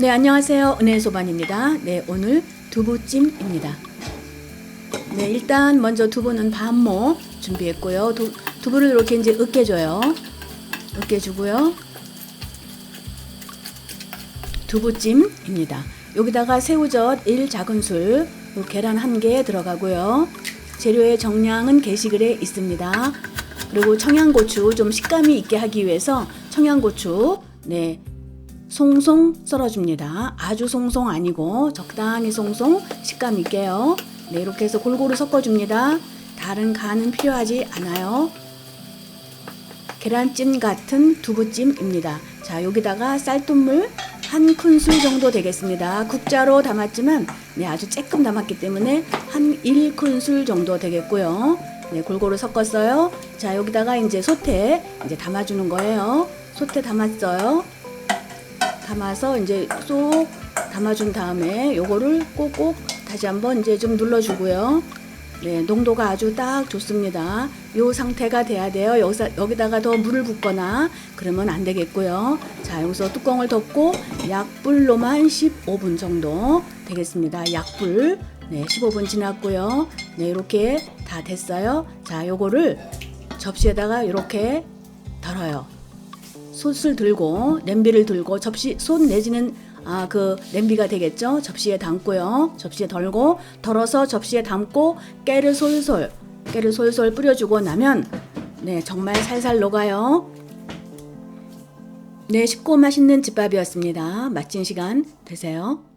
네, 안녕하세요. 은혜 소반입니다. 네, 오늘 두부찜입니다. 네, 일단 먼저 두부는 반모 준비했고요. 두, 두부를 이렇게 이제 으깨줘요. 으깨주고요. 두부찜입니다. 여기다가 새우젓 1 작은술, 그리고 계란 1개 들어가고요. 재료의 정량은 게시글에 있습니다. 그리고 청양고추 좀 식감이 있게 하기 위해서 청양고추 네 송송 썰어줍니다. 아주 송송 아니고 적당히 송송 식감 있게요. 네 이렇게 해서 골고루 섞어줍니다. 다른 간은 필요하지 않아요. 계란찜 같은 두부찜입니다. 자 여기다가 쌀뜨물 한 큰술 정도 되겠습니다. 국자로 담았지만 네, 아주 조금 담았기 때문에 한 1큰술 정도 되겠고요. 네, 골고루 섞었어요. 자, 여기다가 이제 소태 이제 담아주는 거예요. 소태 담았어요. 담아서 이제 쏙 담아준 다음에 요거를 꼭꼭 다시 한번 이제 좀 눌러주고요. 네, 농도가 아주 딱 좋습니다. 요 상태가 돼야 돼요. 여기서, 여기다가 더 물을 붓거나 그러면 안 되겠고요. 자, 여기서 뚜껑을 덮고 약불로만 15분 정도 되겠습니다. 약불. 네, 15분 지났고요. 네, 이렇게 다 됐어요. 자, 요거를 접시에다가 이렇게 덜어요. 솥을 들고 냄비를 들고 접시 솥 내지는 아 그 냄비가 되겠죠? 접시에 담고요. 접시에 덜고 덜어서 접시에 담고 깨를 솔솔 깨를 솔솔 뿌려주고 나면 네 정말 살살 녹아요. 네 쉽고 맛있는 집밥이었습니다. 맛진 시간 되세요.